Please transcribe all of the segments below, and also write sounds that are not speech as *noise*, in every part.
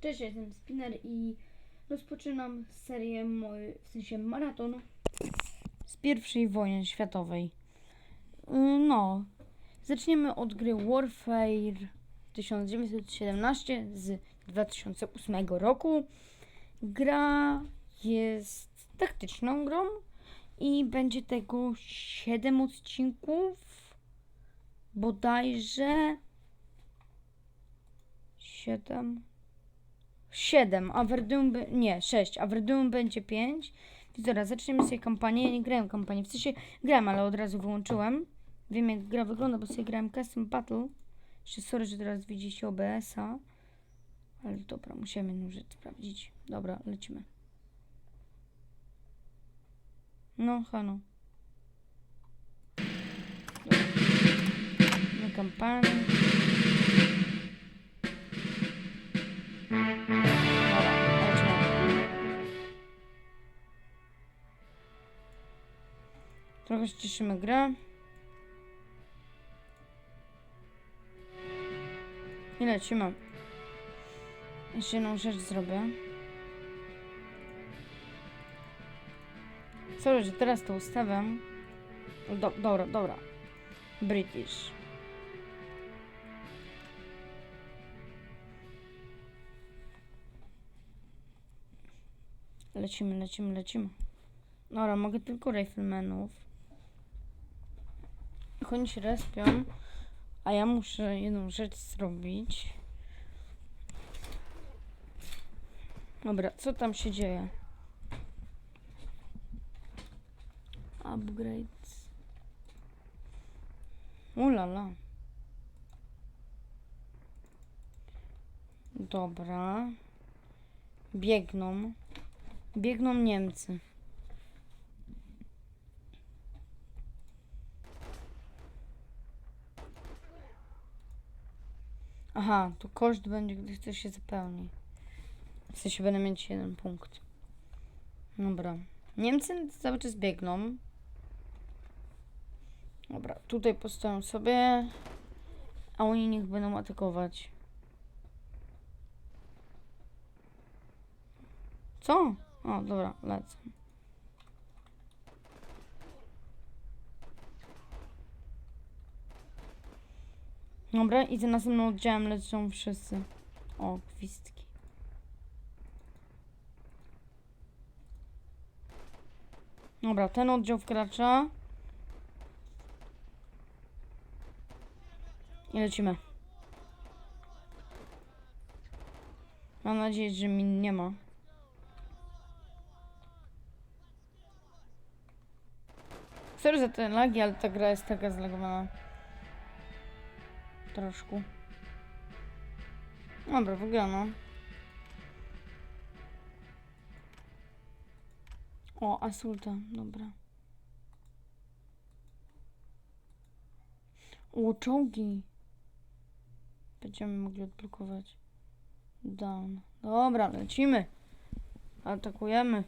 Cześć, jestem Spinner i rozpoczynam serię moj, w sensie maraton z pierwszej wojny światowej. Yy, No, zaczniemy od gry Warfare 1917 z 2008 roku. Gra jest taktyczną grą i będzie tego 7 odcinków bodajże 7 7, a Verdun nie, 6, a Verdun będzie 5. Więc dobra, zaczniemy sobie kampanię. Ja nie grałem kampanii, w sensie grałem, ale od razu wyłączyłem. Wiem jak gra wygląda, bo sobie grałem Custom Battle. Jeszcze sorry, że teraz widzicie OBS-a. Ale dobra, musimy jedną sprawdzić. Dobra, lecimy. No, hano. Dobra. Na kampanię. Trochę ściszymy grę. I lecimy. Jeszcze jedną rzecz zrobię. Sorry, że teraz to ustawiam. Do, dobra, dobra. British. Lecimy, lecimy, lecimy. Dobra, mogę tylko riflemanów. Niech oni się respią. A ja muszę jedną rzecz zrobić. Dobra, co tam się dzieje? Upgrades. Ulala. Dobra. Biegną. Biegną Niemcy. Aha, to koszt będzie, gdy to się zapełni. W sensie będę mieć jeden punkt. Dobra. Niemcy cały czas biegną. Dobra, tutaj postawiam sobie. A oni niech będą atakować. Co? O, dobra, lecę. Dobra, i za następnym oddziałem lecą wszyscy. O, gwizdki. Dobra, ten oddział wkracza. I lecimy. Mam nadzieję, że min nie ma. Sorry za te lagi, ale ta gra jest taka zlagowana. Troszkę. Dobra, wygrano. O, Asulta, dobra. O, czołgi. Będziemy mogli odblokować. Down. Dobra, lecimy. Atakujemy.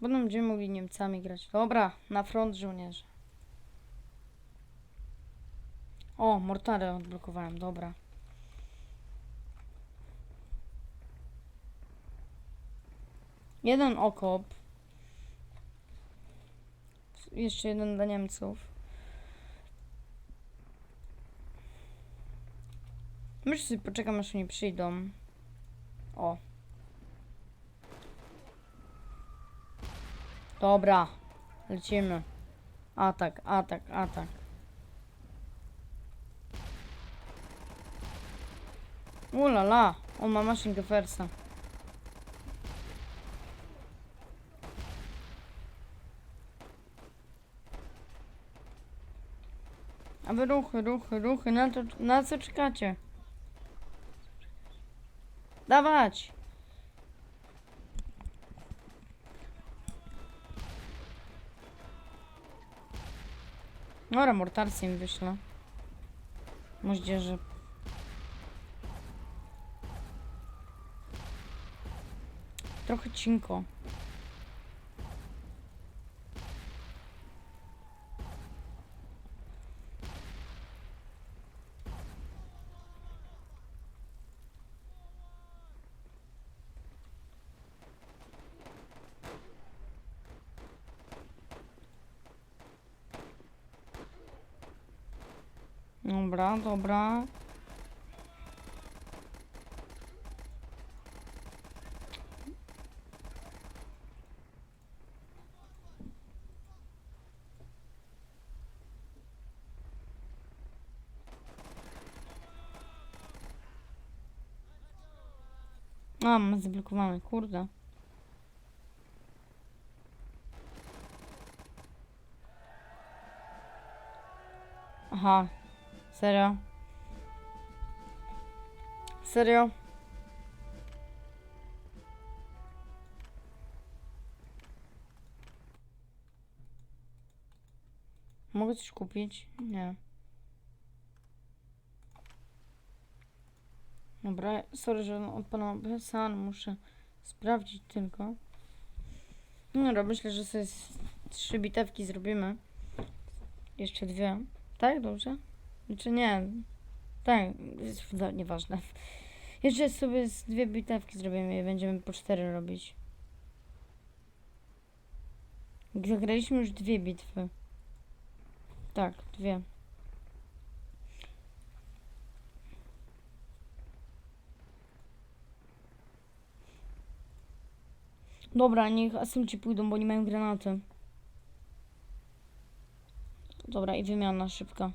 Potem będziemy mogli Niemcami grać. Dobra, na front żołnierze. O, mortary odblokowałem, dobra. Jeden okop. Jeszcze jeden dla Niemców. Myślę sobie poczekam aż oni przyjdą. O. Dobra. Lecimy. Atak, atak, atak. Ulala, on ma maszynkę Fersa. A wy ruchy, ruchy, ruchy, na, to, na co czekacie? Dawać! Dobra, mortarcy im wyślę. Moździerze. trochę cinko. Dobra, dobra. A, mam zablokowane, kurde. Aha, serio? Serio? Mogę coś kupić? Nie. Dobra, sorry, że odpalam San, muszę sprawdzić tylko. No dobra, myślę, że sobie trzy bitewki zrobimy. Jeszcze dwie. Tak, dobrze? Czy nie? Tak, no, nieważne. Jeszcze sobie z dwie bitewki zrobimy i będziemy po cztery robić. Zagraliśmy już dwie bitwy. Tak, dwie. Dobra, niech asymci pójdą, bo nie mają granaty. Dobra, i wymiana szybka.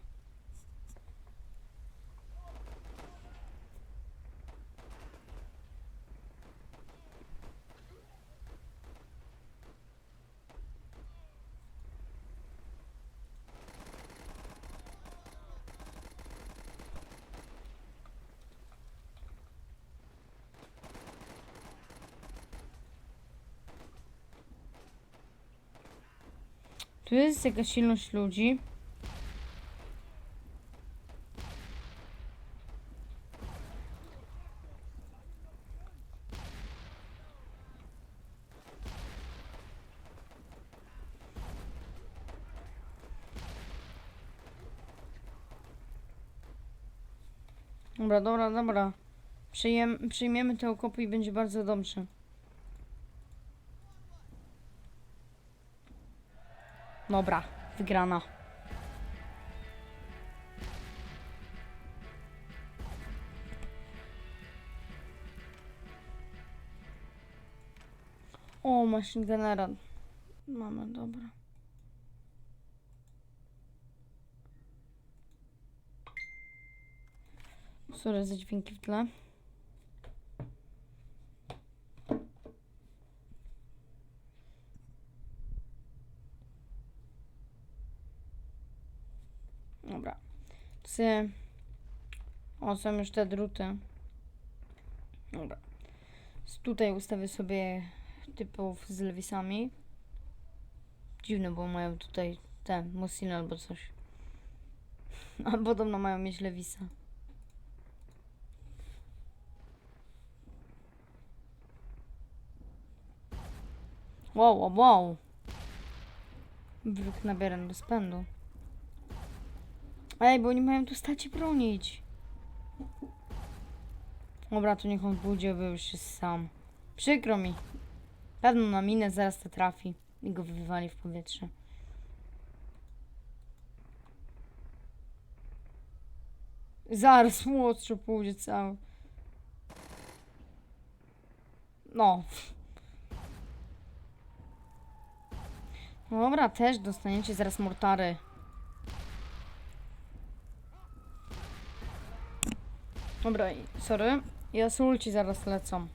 Tu jest jakaś ilość ludzi. Dobra, dobra, dobra. Przyjem, przyjmiemy te okopy i będzie bardzo dobrze. Dobra, wygrana. O, machine gunnera. Mamy, dobra. Sorry za dźwięki w tle. Dobra. O, są już te druty. Dobra. Tutaj ustawię sobie typów z lewisami. Dziwne, bo mają tutaj te Mosiny albo coś. *laughs* A podobno mają mieć lewisa. Wow, wow, wow. Wróg nabieram do spędu. Ej, bo oni mają tu stać i bronić. Dobra, to niech on pójdzie, bo już jest sam. Przykro mi. Pewno na minę zaraz to trafi i go wywali w powietrze. Zaraz młodszy pójdzie cały. No. Dobra, też dostaniecie zaraz mortary. Dobra, sorry. Jasulci zaraz lecą.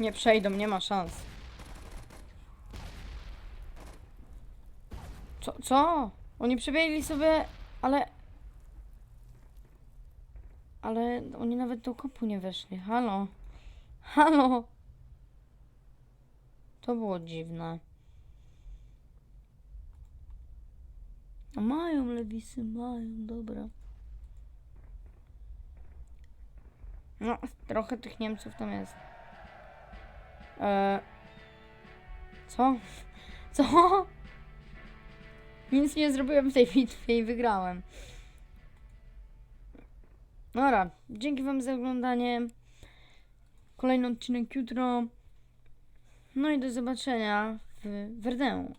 Nie przejdą, nie ma szans. Co? Co? Oni przebiegli sobie, ale... Ale oni nawet do kopu nie weszli. Halo? Halo? To było dziwne. A mają lewisy, mają, dobra. No, trochę tych Niemców tam jest. Eee, co? *laughs* Co? Nic nie zrobiłem w tej bitwie i wygrałem. Dobra, dzięki wam za oglądanie. Kolejny odcinek jutro. No i do zobaczenia w Verdun.